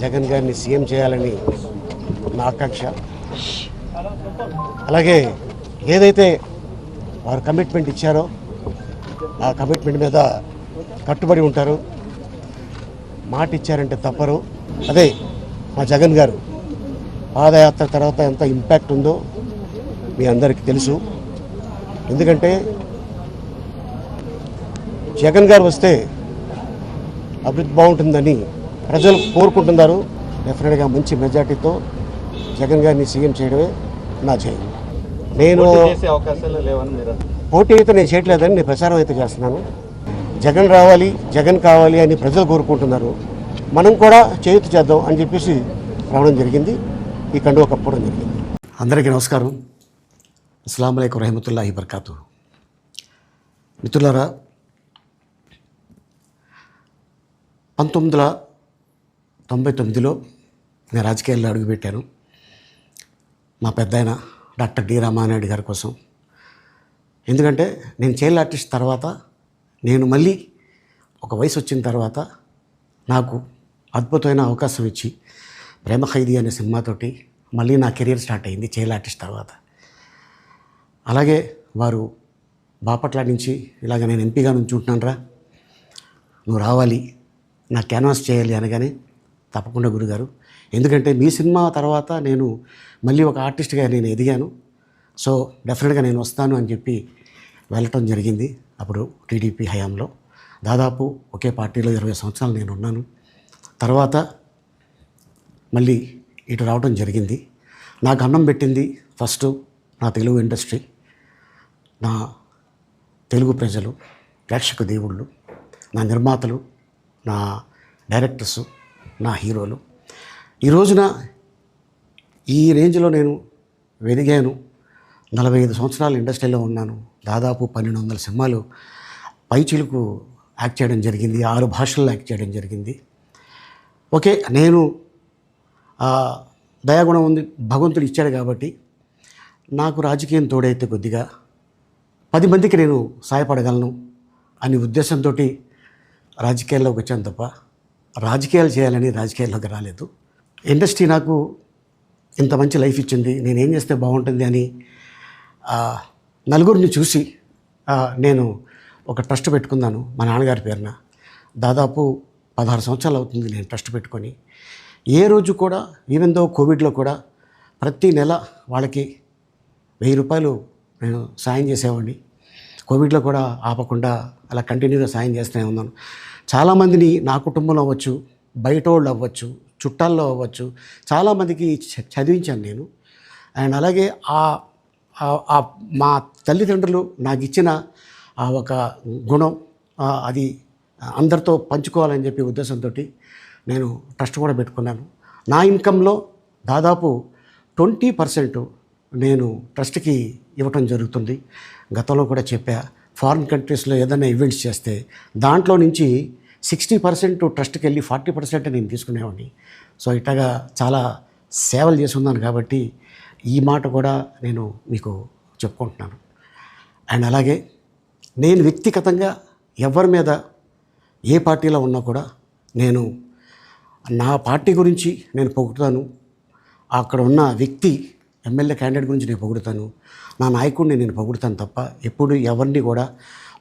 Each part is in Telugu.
జగన్ గారిని సీఎం చేయాలని నా ఆకాంక్ష. అలాగే ఏదైతే వారు కమిట్మెంట్ ఇచ్చారో ఆ కమిట్మెంట్ మీద కట్టుబడి ఉంటారు. మాట ఇచ్చారంటే తప్పరు. అదే మా జగన్ గారు పాదయాత్ర తర్వాత ఎంత ఇంపాక్ట్ ఉందో మీ అందరికీ తెలుసు. ఎందుకంటే జగన్ గారు వస్తే అభివృద్ధి బాగుంటుందని ప్రజలు కోరుకుంటున్నారు డెఫినెట్గా మంచి మెజార్టీతో జగన్ గారిని సీఎం చేయడమే నా జయం. నేను పోటీ అయితే నేను చేయట్లేదని నేను ప్రచారం అయితే చేస్తున్నాను. జగన్ రావాలి జగన్ కావాలి అని ప్రజలు కోరుకుంటున్నారు. మనం కూడా చేయూత చేద్దాం అని చెప్పేసి రావడం జరిగింది. ఈ కండువ కప్పడం జరిగింది. అందరికీ నమస్కారం. అస్సలం అయికు రహమతుల్లాహి బర్కాతు మిత్రులారా పంతొమ్మిది వందల తొంభై తొమ్మిదిలో నేను రాజకీయాల్లో అడుగుపెట్టాను. మా పెద్దాయన డాక్టర్ డి రామానాయుడు గారి కోసం. ఎందుకంటే నేను చైల్డ్ ఆర్టిస్ట్ తర్వాత నేను మళ్ళీ ఒక వయసు వచ్చిన తర్వాత నాకు అద్భుతమైన అవకాశం ఇచ్చి ప్రేమ ఖైదీ అనే సినిమాతోటి మళ్ళీ నా కెరీర్ స్టార్ట్ అయింది చైల్డ్ ఆర్టిస్ట్ తర్వాత. అలాగే వారు బాపట్ల నుంచి ఇలాగ నేను ఎంపీగా నుంచి ఉంటున్నాను నువ్వు రావాలి నా క్యాన్వాస్ చేయాలి అనగానే తప్పకుండా గురుగారు. ఎందుకంటే మీ సినిమా తర్వాత నేను మళ్ళీ ఒక ఆర్టిస్ట్గా నేను ఎదిగాను. సో డెఫినెట్గా నేను వస్తాను అని చెప్పి వెళ్ళటం జరిగింది అప్పుడు టీడీపీ హయాంలో. దాదాపు ఒకే పార్టీలో ఇరవై సంవత్సరాలు నేను ఉన్నాను. తర్వాత మళ్ళీ ఇటు రావడం జరిగింది. నాకు అన్నం పెట్టింది ఫస్ట్ నా తెలుగు ఇండస్ట్రీ నా తెలుగు ప్రజలు ప్రేక్షక దేవుళ్ళు నా నిర్మాతలు నా డైరెక్టర్సు నా హీరోలు. ఈ రోజున ఈ రేంజ్లో నేను వెదిగాను. నలభై ఐదు సంవత్సరాలు ఇండస్ట్రీలో ఉన్నాను. దాదాపు పన్నెండు వందల సినిమాలు పైచిలుకు యాక్ట్ చేయడం జరిగింది. ఆరు భాషల్లో యాక్ట్ చేయడం జరిగింది. ఓకే నేను దయాగుణం ఉంది భగవంతుడు ఇచ్చాడు కాబట్టి నాకు రాజకీయం తోడైతే కొద్దిగా పది మందికి నేను సాయపడగలను అనే ఉద్దేశంతో రాజకీయాల్లోకి వచ్చాను తప్ప రాజకీయాలు చేయాలని రాజకీయాల్లోకి రాలేదు. ఇండస్ట్రీ నాకు ఇంత మంచి లైఫ్ ఇచ్చింది నేను ఏం చేస్తే బాగుంటుంది అని నలుగురిని చూసి నేను ఒక ట్రస్ట్ పెట్టుకున్నాను మా నాన్నగారి పేరున. దాదాపు పదహారు సంవత్సరాలు అవుతుంది నేను ట్రస్ట్ పెట్టుకొని. ఏ రోజు కూడా ఈవెన్ దో కోవిడ్లో కూడా ప్రతి నెల వాళ్ళకి వెయ్యి రూపాయలు నేను సాయం చేసేవాడిని. కోవిడ్లో కూడా ఆపకుండా అలా కంటిన్యూగా సాయం చేస్తూనే ఉన్నాను. చాలామందిని నా కుటుంబంలో అవ్వచ్చు బయట వాళ్ళు అవ్వచ్చు చుట్టాల్లో అవ్వచ్చు చాలామందికి చ- చదివించాను నేను. అండ్ అలాగే ఆ ఆ- మా తల్లిదండ్రులు నాకు ఇచ్చిన ఆ ఒక గుణం అది అందరితో పంచుకోవాలని చెప్పి ఉద్దేశంతో నేను ట్రస్ట్ కూడా పెట్టుకున్నాను. నా ఇన్కంలో దాదాపు ట్వంటీ పర్సెంట్ నేను ట్రస్ట్కి ఇవ్వటం జరుగుతుంది. గతంలో కూడా చెప్పా. ఫారిన్ కంట్రీస్లో ఏదైనా ఈవెంట్స్ చేస్తే దాంట్లో నుంచి సిక్స్టీ పర్సెంట్ ట్రస్ట్కి వెళ్ళి ఫార్టీ పర్సెంట్ నేను తీసుకునేవాడిని. సో ఇట్లాగా చాలా సేవలు చేసి ఉన్నాను కాబట్టి ఈ మాట కూడా నేను మీకు చెప్పుకుంటున్నాను. అండ్ అలాగే నేను వ్యక్తిగతంగా ఎవరి మీద ఏ పార్టీలో ఉన్నా కూడా నేను నా పార్టీ గురించి నేను పొగుడుతాను. అక్కడ ఉన్న వ్యక్తి ఎమ్మెల్యే క్యాండిడేట్ గురించి నేను పొగుడుతాను. నా నాయకుడిని నేను పొగుడుతాను తప్ప ఎప్పుడు ఎవరిని కూడా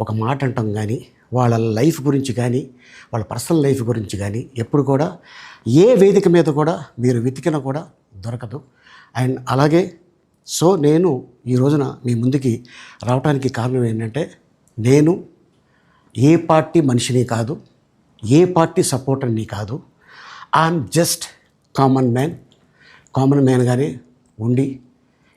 ఒక మాట అంటాం కానీ వాళ్ళ లైఫ్ గురించి కానీ వాళ్ళ పర్సనల్ లైఫ్ గురించి కానీ ఎప్పుడు కూడా ఏ వేదిక మీద కూడా మీరు వెతికినా కూడా దొరకదు. అండ్ అలాగే సో నేను ఈ రోజున మీ ముందుకి రావడానికి కారణం ఏంటంటే నేను ఏ పార్టీ మనిషిని కాదు ఏ పార్టీ సపోర్టర్ని కాదు I'm just common man. Common మ్యాన్గానే ఉండి